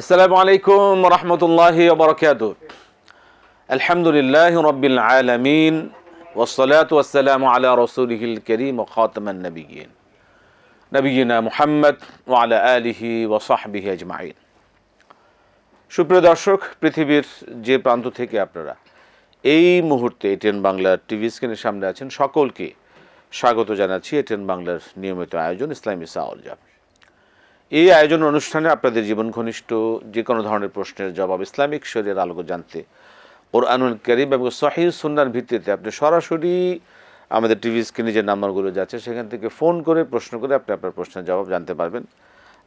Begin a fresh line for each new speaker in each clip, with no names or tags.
আসসালামু আলাইকুম রহমতুল্লাহ বরকাত আলহামদুলিল্লাহ রবিল আলমিন ওসলাত ওসালাম আলা রসুলহিল করিম ও খাতমান নবীন নবীনা মুহাম্মদ ও আলা আলিহি ওসাহবিহি আজমাইন। সুপ্রিয় দর্শক, পৃথিবীর যে প্রান্ত থেকে আপনারা এই মুহূর্তে এটিএন বাংলার টিভি স্ক্রিনের সামনে আছেন, সকলকে স্বাগত জানাচ্ছি এটিএন বাংলার নিয়মিত আয়োজন ইসলামী সাওয়াল জাফর এই আয়োজন অনুষ্ঠানে আপনাদের জীবন ঘনিষ্ঠ যে কোনো ধরনের প্রশ্নের জবাব ইসলামিক শরীরের আলোকে জানতে কোরআনুল করিম এবং সহি সুন্নার ভিত্তিতে আপনি সরাসরি আমাদের টিভি স্ক্রিনে যে নাম্বারগুলো যাচ্ছে, সেখান থেকে ফোন করে প্রশ্ন করে আপনি আপনার প্রশ্নের জবাব জানতে পারবেন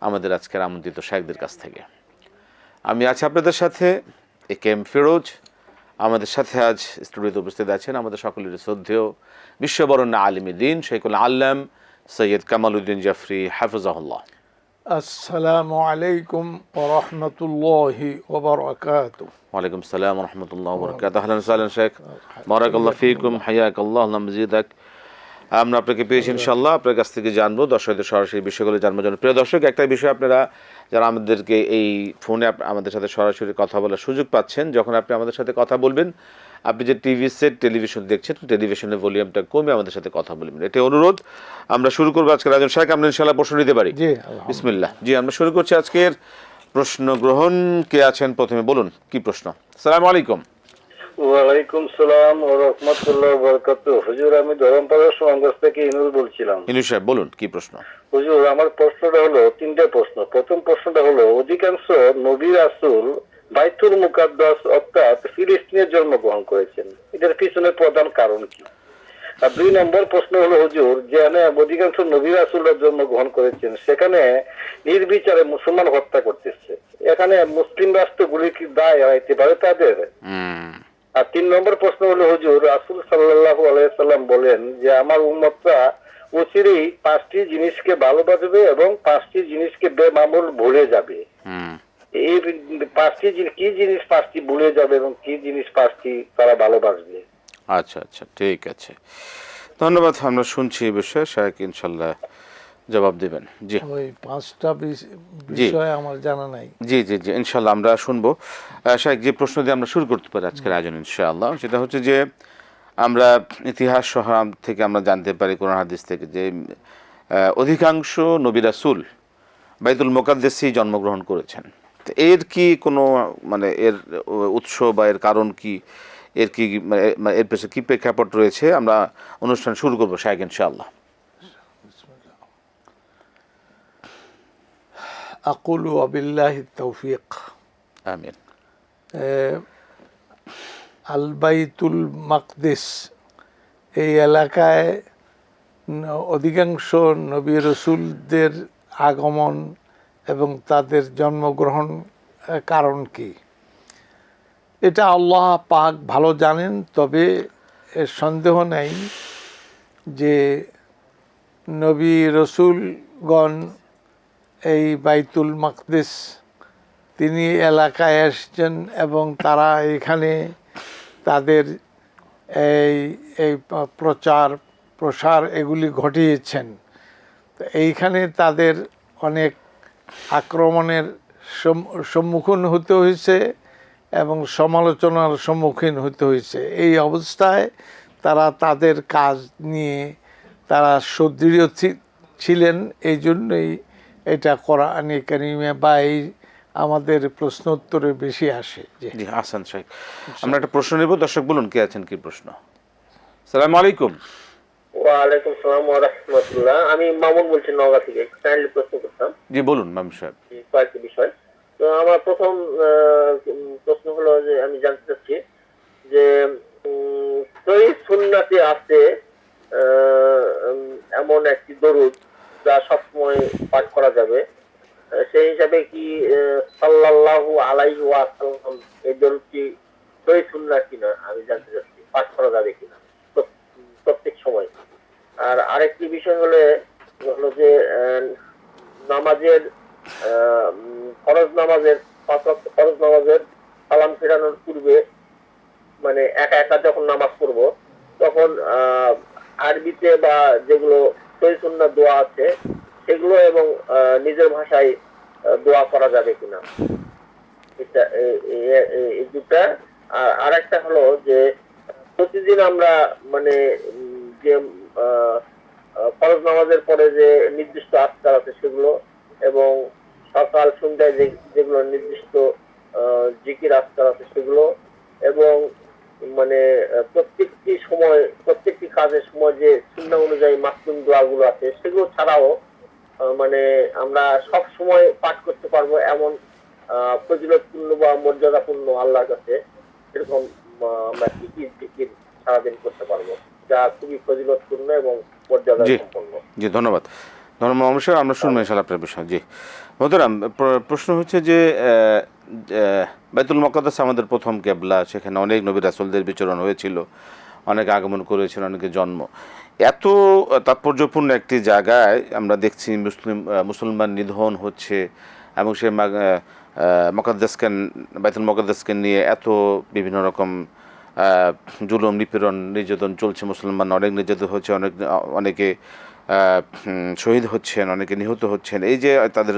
আমাদের আজকের আমন্ত্রিত শাহেকদের কাছ থেকে। আমি আছি আপনাদের সাথে এ কে এম ফিরোজ। আমাদের সাথে আজ স্টুডিওতে উপস্থিত আছেন আমাদের সকলের শ্রদ্ধেয় বিশ্ববরণ্য আলিমী দিন শেখুল আল্লাম সৈয়দ কামাল উদ্দিন জাফরি, হাফিজাহুল্লাহ।
আসসালামু আলাইকুম ওরহমতুল্লাহি ওবরাকাতু
ওয়ালাইকুম সালাম রহমতুল্লাহ বরকাত আহলান সাহলান শেখ বারাকাল্লাহ ফিকুম হায়াক আল্লাহ আল্লাহ মজিদাক আমরা আপনাকে পেয়েছি ইনশাল্লাহ আপনার কাছ থেকে জানব দর্শকদের সরাসরি বিষয়গুলো জানব। জন্য প্রিয় দর্শক একটা বিষয় আপনারা যারা আমাদেরকে এই ফোনে আমাদের সাথে সরাসরি কথা বলার সুযোগ পাচ্ছেন যখন আপনি আমাদের সাথে কথা বলবেন আপনি যে টিভি সেট টেলিভিশন দেখছেন টেলিভিশনের ভলিউমটা কমে আমাদের সাথে কথা বলবেন। এটি অনুরোধ। আমরা শুরু করব আজকে রাজন সাহেব আমরা ইনশাল্লাহ প্রশ্ন নিতে পারি।
জি
বিসমিল্লাহ। জি আমরা শুরু করছি আজকের প্রশ্ন গ্রহণ। কে আছেন প্রথমে? বলুন কি প্রশ্ন? সালাম আলাইকুম।
ওয়ালাইকুম সালাম ও রহমতুল্লাহ বরকাত হুজুর আমি ধরমপাড়ার সুয়াঙ্গাস থেকে ইনুল বলছিলাম।
ইনু সাহেব বলুন কি প্রশ্ন?
হুজুর আমার প্রশ্নটা হলো তিনটে প্রশ্ন। প্রথম প্রশ্নটা হলো অধিকাংশ নবী রাসুল বাইতুল মুকাদ্দাস অর্থাৎ ফিলিস্তিনে জন্মগ্রহণ করেছেন। এটার পিছনে প্রধান কারণ কি? আর দুই নম্বর প্রশ্ন হলো হুজুর যেখানে অধিকাংশ নবী রাসুলরা জন্মগ্রহণ করেছেন সেখানে নির্বিচারে মুসলমান হত্যা করতেছে। এখানে মুসলিম রাষ্ট্রগুলি কি দায় হইতে পারে তাদের? আর তিন নম্বর প্রশ্ন হলো হুজুর রাসুল সাল্লাহ আলাইসাল্লাম বলেন যে আমার উম্মতরা অচিরেই পাঁচটি জিনিসকে ভালোবাসবে এবং পাঁচটি জিনিসকে বেমামুল ভুলে যাবে।
হুম।
এই পাঁচটি জিনিস কি জিনিস পাঁচটি ভুলে যাবে এবং কি জিনিস পাঁচটি তারা ভালোবাসবে?
আচ্ছা আচ্ছা ঠিক আছে। ধন্যবাদ আমরা শুনছি এই বিষয়ে। শাহেক ইনশাল্লাহ জবাব দেবেন। জি।
ওই পাঁচটা বিষ- বিষয় আমার জানা নাই।
জি জি জি ইনশাল্লাহ আমরা শুনব। শাহেক যে প্রশ্ন দিয়ে আমরা শুরু করতে পারি আজকের আয়োজন ইনশাআল্লাহ সেটা হচ্ছে যে আমরা ইতিহাস সহ থেকে আমরা জানতে পারি কোরআন হাদিস থেকে যে অধিকাংশ নবী রাসূল বাইতুল মোকাদ্দেসেই জন্মগ্রহণ করেছেন। তো এর কি কোনো মানে এর উৎস বা এর কারণ কি? এর কি মানে মানে এর পেছনে কি প্রেক্ষাপট রয়েছে? আমরা অনুষ্ঠান শুরু করব শাহেক ইনশাআল্লাহ।
আকুলু আবিল্লাহি তৌফিক
আমিন
আল বাইতুল মাকদিস এই এলাকায় অধিকাংশ নবী রসুলদের আগমন এবং তাদের জন্মগ্রহণ কারণ কি? এটা আল্লাহ পাক ভালো জানেন তবে এর সন্দেহ নেই যে নবী রসুলগণ এই বাইতুল মাকদিস, তিনি এলাকায় এসছেন এবং তারা এখানে তাদের এই এই প্রচার, প্রসার এগুলি ঘটিয়েছেন। তো এইখানে তাদের অনেক আক্রমণের সম- সম্মুখীন হতে হয়েছে এবং সমালোচনার সম্মুখীন হতে হয়েছে। এই অবস্থায় তারা তাদের কাজ নিয়ে তারা সুদৃঢ় ছিলেন। এই জন্যই এটা কোরআনে কারিমে বা এই আমাদের প্রশ্ন উত্তরে বেশি আসে যে
জি হাসান শাহেক আমরা একটা প্রশ্ন নেব দর্শক বলুন কে আছেন কি প্রশ্ন? সালাম আলাইকুম।
ওয়ালাইকুম সালাম ওয়া রাহমাতুল্লাহ। আমি মামুন বলছি নওগাঁ থেকে কাইন্ডলি প্রশ্ন করতাম।
জি বলুন মাম সাহেব।
কয়েকটি বিষয়। তো আমার প্রথম প্রশ্ন হলো যে আমি জানতে চাচ্ছি যে সহি সুন্নাতে আছে এমন একটি দরুদ যা সবসময় পাঠ করা যাবে। সেই হিসাবে কি সাল্লাল্লাহু আলাইহি ওয়াসাল্লাম এই দরুদটি সহি সুন্নাহ কিনা, আমি জানতে চাচ্ছি, পাঠ করা যাবে কিনা, প্রত- প্রত্যেক সময়। আর আরেকটি বিষয় হলে, হলো যে নামাজের ফরজ নামাজের ফরজ নামাজের সালাম ফেরানোর পূর্বে মানে একা একা যখন নামাজ পড়ব, তখন আরবিতে বা যেগুলো সহিসুন্না দোয়া আছে, সেগুলো এবং নিজের ভাষায় দোয়া করা যাবে কিনা। দুটা। আর আরেকটা হলো যে, প্রতিদিন আমরা মানে যে ফরজ নামাজের পরে যে নির্দিষ্ট আজকার আছে সেগুলো এবং সকাল, সন্ধ্যায় যেগুলো নির্দিষ্ট জিকির আজকার আছে সেগুলো এবং মানে প্রত্যেকটি সময় প্রত্যেকটি কাজের সময় যে শূন্য অনুযায়ী মাসুম দোয়াগুলো আছে সেগুলো ছাড়াও মানে আমরা সব সময় পাঠ করতে পারব এমন ফজিলতপূর্ণ বা মর্যাদাপূর্ণ আল্লাহর কাছে এরকম আমরা কি কি জিকির সারাদিন করতে পারব যা খুবই ফজিলতপূর্ণ এবং মর্যাদা
জি।
সম্পন্ন
জি ধন্যবাদ। ধন্যবাদ অবশ্যই আমরা শুনব ইনশাল্লাহ আপনার বিষয়। জি। প্র- প্রশ্ন হচ্ছে যে বাইতুল মকদ্দাস আমাদের প্রথম কেবলা সেখানে অনেক নবী রাসুলদের বিচরণ হয়েছিল। অনেক আগমন করেছিল অনেকে জন্ম। এত তাৎপর্যপূর্ণ একটি জায়গায় আমরা দেখছি মুসলিম মুসলমান নিধন হচ্ছে এবং সে মকদ্দাসকে, বাইতুল মকদ্দাসকে নিয়ে এত বিভিন্ন রকম জুলুম, নিপীড়ন, নির্যাতন চলছে। মুসলমান অনেক নির্যাতন হচ্ছে, অনেক, অনেকে শহীদ হচ্ছেন, অনেকে নিহত হচ্ছেন। এই যে তাদের,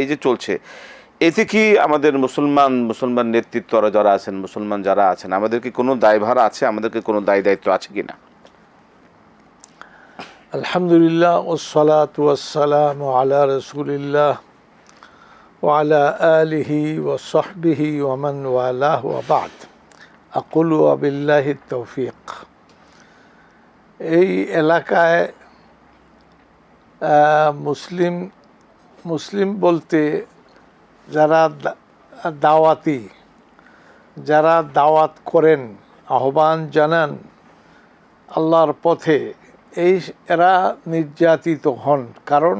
এই যে চলছে এতে কি আমাদের মুসলমান মুসলমান নেতৃত্বরা যারা আছেন, মুসলমান যারা আছেন, আমাদের কি কোনো দায়ভার আছে? আমাদেরকে কোনো দায় দায়িত্ব আছে কি না
আলহামদুলিল্লাহ ওসলাত ওয়াসালাম আলা রসুলিল্লাহ ওয়ালা আলিহি ওসহবিহি ওমান ওয়ালাহ ওয়াবাদ আকুল আবিল্লাহি তৌফিক। এই এলাকায় মুসলিম মুসলিম বলতে যারা দাওয়াতি, যারা দাওয়াত করেন, আহ্বান জানান আল্লাহর পথে, এই এরা নির্যাতিত হন। কারণ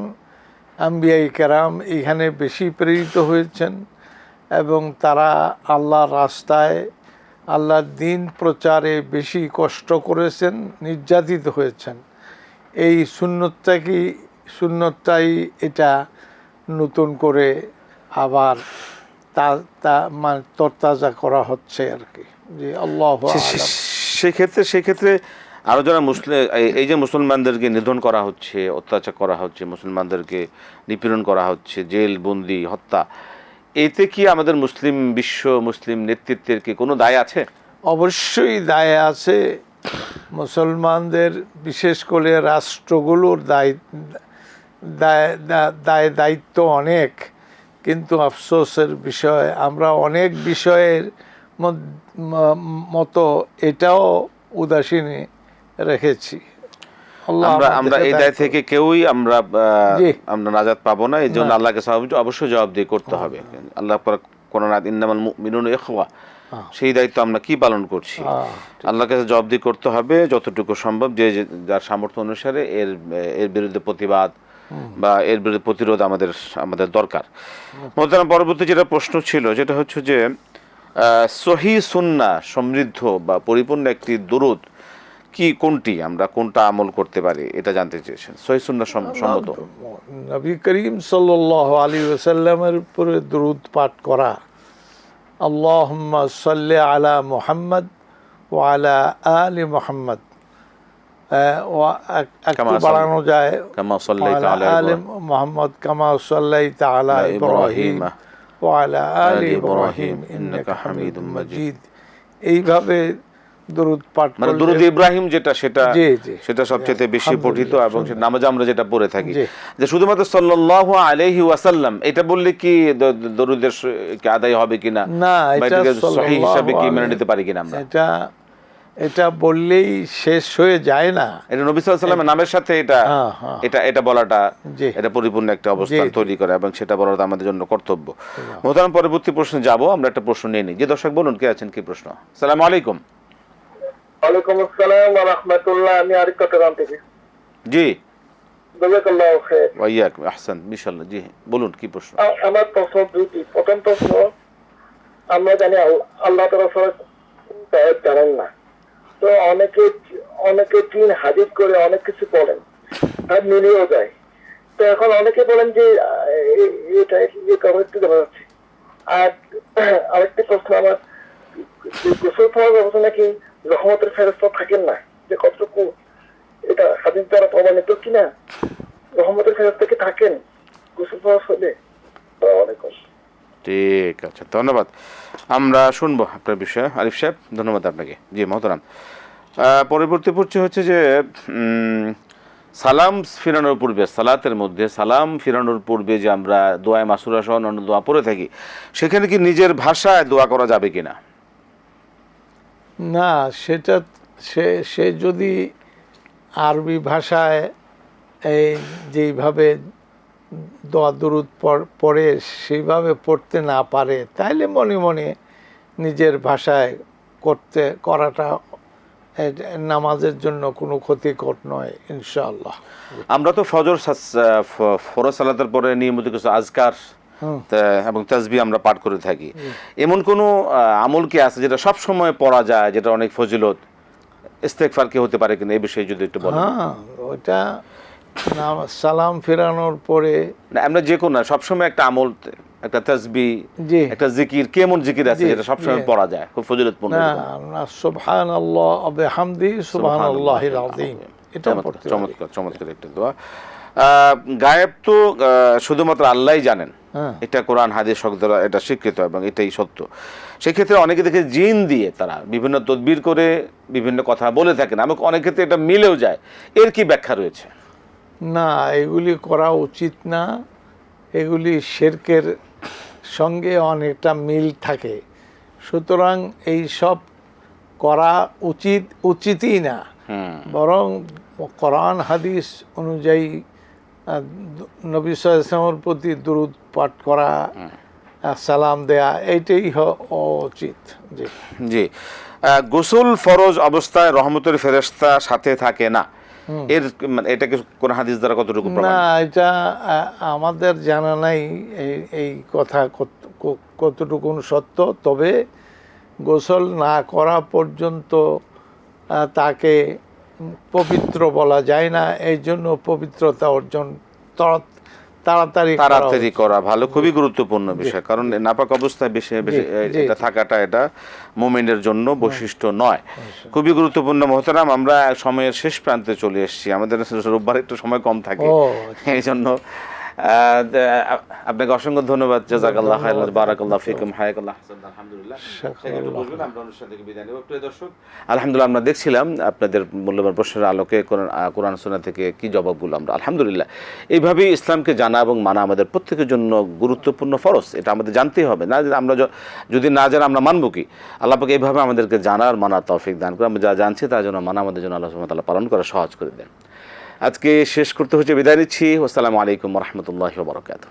আম্বিয়াই কেরাম এখানে বেশি প্রেরিত হয়েছেন এবং তারা আল্লাহর রাস্তায় আল্লাহর দিন প্রচারে বেশি কষ্ট করেছেন, নির্যাতিত হয়েছেন। এই শূন্যতা কি শূন্যতাই এটা নতুন করে আবার তা তা মানে তরতাজা করা হচ্ছে আর কি। যে আল্লাহ
সেক্ষেত্রে সেক্ষেত্রে আরও যারা মুসলিম এই যে মুসলমানদেরকে নিধন করা হচ্ছে অত্যাচার করা হচ্ছে মুসলমানদেরকে নিপীড়ন করা হচ্ছে জেল বন্দি হত্যা এতে কি আমাদের মুসলিম বিশ্ব মুসলিম নেতৃত্বের কি কোনো দায় আছে?
অবশ্যই দায় আছে। মুসলমানদের বিশেষ করে রাষ্ট্রগুলোর দায় দায় দায় দায়িত্ব অনেক। কিন্তু আফসোসের বিষয় আমরা অনেক বিষয়ের মতো এটাও উদাসীনে রেখেছি।
আমরা আমরা এই দায় থেকে কেউই আমরা আমরা নাজাত পাবো না এই জন্য আল্লাহকে অবশ্যই জবাব দিয়ে করতে হবে। আল্লাহ কোন মিনুন
হ্যাঁ।
সেই দায়িত্ব আমরা কি পালন করছি? আল্লাহর কাছে জবাবদি করতে হবে যতটুকু সম্ভব যে- যার সামর্থ্য অনুসারে এর এর বিরুদ্ধে প্রতিবাদ বা এর বিরুদ্ধে প্রতিরোধ আমাদের আমাদের দরকার। মোহতারাম পরবর্তী যেটা প্রশ্ন ছিল যেটা হচ্ছে যে সহি সুন্না সমৃদ্ধ বা পরিপূর্ণ একটি দুরুদ কি কোনটি? আমরা কোনটা আমল করতে পারি? এটা জানতে চেয়েছেন। সহি সুন্না সম- সম্মত।
নবী করিম সাল্লাহ আলী ওসাল্লামের উপরে দুরুদ পাঠ করা। আল্লাহ সাল্লি আলা মুহাম্মদ ও আলা আলী মুহাম্মদ। বাড়ানো যায়। এইভাবে
মানে সেটা সবচেয়ে বেশি পঠিত এবং নামাজ আমরা যেটা পড়ে থাকি। যে শুধুমাত্র এটা বললে কি দরুদের আদায় হবে কিনা?
না
কি মেনে নিতে পারি কিনা
এটা এটা বললেই শেষ হয়ে যায় না।
এটা নবী সাল্লাল্লাহু আলাইহি ওয়াসাল্লামের নামের সাথে এটা
হ্যাঁ, হ্যাঁ।
এটা এটা বলাটা এটা পরিপূর্ণ একটা অবস্থান। তৈরি করে এবং সেটা বলাটা আমাদের জন্য কর্তব্য। মোহতারাম পরবর্তী প্রশ্নে যাব আমরা একটা প্রশ্ন নিয়ে নিই। যে দর্শক বলুন কে আছেন কি প্রশ্ন? সালাম আলাইকুম।
ওয়ালাইকুম আসসালাম ওয়া রাহমাতুল্লাহ আমি আরিফ চট্টগ্রাম থেকে।
জি।
জাযাকাল্লাহু খাইর।
ওয়াইয়াক আহসান ইনশাআল্লাহ জি। হ্যাঁ, বলুন কি প্রশ্ন?
আমার প্রশ্ন দুটি প্রথম প্রশ্ন আমরা জানি আল্লাহ ছাড়া গায়েব জানেন না। তো অনেকে অনেকে করে অনেক কিছু বলেন আর যায়। তো এখন অনেকে বলেন যে এটা জানা যাচ্ছে। আর প্রশ্ন আমার গোসল ব্যবস্থা নাকি রহমতের ফেরস্তা থাকেন না? যে কতটুকু এটা হাদিস দ্বারা প্রমাণিত কিনা? রহমতের ফেরস্তা কি থাকেন গোসল খাওয়া হলে
ঠিক আছে, ধন্যবাদ। আমরা শুনব আপনার বিষয়ে। আরিফ সাহেব, ধন্যবাদ আপনাকে। জি, মহতরাম। পরবর্তী পড়ছে হচ্ছে যে সালাম ফিরানোর পূর্বে, সালাতের মধ্যে, সালাম ফিরানোর পূর্বে যে আমরা দোয়ায় মাসুরা সহ অন্যান্য দোয়া পড়ে থাকি, সেখানে কি নিজের ভাষায় দোয়া করা যাবে কি
না না সেটা সে সে যদি আরবি ভাষায় এই যেইভাবে দোয়া দুরুদ পড়- সেইভাবে পড়তে না পারে, তাইলে মনে মনে নিজের ভাষায় করতে, করাটা নামাজের জন্য কোনো ক্ষতিকর নয় ইনশাআল্লাহ।
আমরা তো ফজর ফরজ সালাতের পরে নিয়মিত কিছু আজকার। এবং তাজবি আমরা পাঠ করে থাকি। এমন কোনো আমল কি আছে যেটা সব সময় পড়া যায় যেটা অনেক ফজিলত? ইস্তেকফার কি হতে পারে কিনা এই বিষয়ে যদি একটু বলেন।
হ্যাঁ ওইটা সালাম ফেরানোর পরে
আমরা যে কোনো সবসময় একটা আমল একটা তাজবি
জি।
একটা জিকির কেমন জিকির আছে যেটা সবসময়। পড়া যায় খুব ফজিলতপূর্ণ
না
এরকম।
না সুবহান আল্লাহ হামদি সুবহান আল্লাহ আযীম। এটা
চমৎকার,
পড়তে
চমৎকার চমৎকার একটা দোয়া। গায়েব তো শুধুমাত্র আল্লাহই জানেন।
হ্যাঁ।
এটা কোরআন হাদিস শব্দ দ্বারা এটা স্বীকৃত এবং এটাই সত্য। সেক্ষেত্রে অনেকে দেখে জিন দিয়ে তারা বিভিন্ন তদবির করে বিভিন্ন কথা বলে থাকেন। এবং অনেক ক্ষেত্রে এটা মিলেও যায়। এর কি ব্যাখ্যা রয়েছে?
না এগুলি করা উচিত না। এগুলি শেরকের সঙ্গে অনেকটা মিল থাকে। সুতরাং এই সব করা উচিত উচিতই না। বরং কোরআন হাদিস অনুযায়ী নবী সাল্লামের প্রতি দুরুদ পাঠ করা সালাম দেয়া এইটাই হ- উচিত। জি।
জি। গোসল ফরজ অবস্থায় রহমতের ফেরেশতা সাথে থাকে না। এর মানে এটাকে কোন হাদিস দ্বারা কতটুকু
না এটা আমাদের জানা নাই এই কথা কত- কতটুকুন সত্য তবে গোসল না করা পর্যন্ত তাকে পবিত্র বলা যায় না। এই জন্য পবিত্রতা অর্জন তাড়াতাড়ি করা
তাড়াতাড়ি করা ভালো খুবই গুরুত্বপূর্ণ বিষয়। কারণ নাপাক অবস্থায় বেশি বেশি এটা। থাকাটা এটা মোমেন্টের জন্য বৈশিষ্ট্য নয়। খুবই গুরুত্বপূর্ণ। মহতারাম আমরা সময়ের শেষ প্রান্তে চলে এসেছি। আমাদের রোববার একটু সময় কম থাকে। এই জন্য আপনাকে অসংখ্য ধন্যবাদ। জাজাকাল্লাহ বারাকাল্লাহ ফিকুম হায়াকাল্লাহ। আলহামদুলিল্লাহ। আলহামদুলিল্লাহ আমরা দেখছিলাম আপনাদের মূল্যবান প্রশ্নের আলোকে কোরআন শোনা থেকে কি জবাবগুলো আমরা আলহামদুলিল্লাহ। এইভাবেই ইসলামকে জানা এবং মানা আমাদের প্রত্যেকের জন্য গুরুত্বপূর্ণ ফরজ এটা আমাদের জানতেই হবে। না আমরা যদি না জানা আমরা মানবো কি? আল্লাহ পাকে এইভাবে আমাদেরকে জানার মানা তৌফিক দান করে আমরা যা জানছি তার জন্য মানা আমাদের জন্য আল্লাহ তাআলা পালন করা সহজ করে দেন। আজকে শেষ করতে হচ্ছে বিদায় নিচ্ছি। আসসালামু আলাইকুম রহমতুল্লাহ বরকাত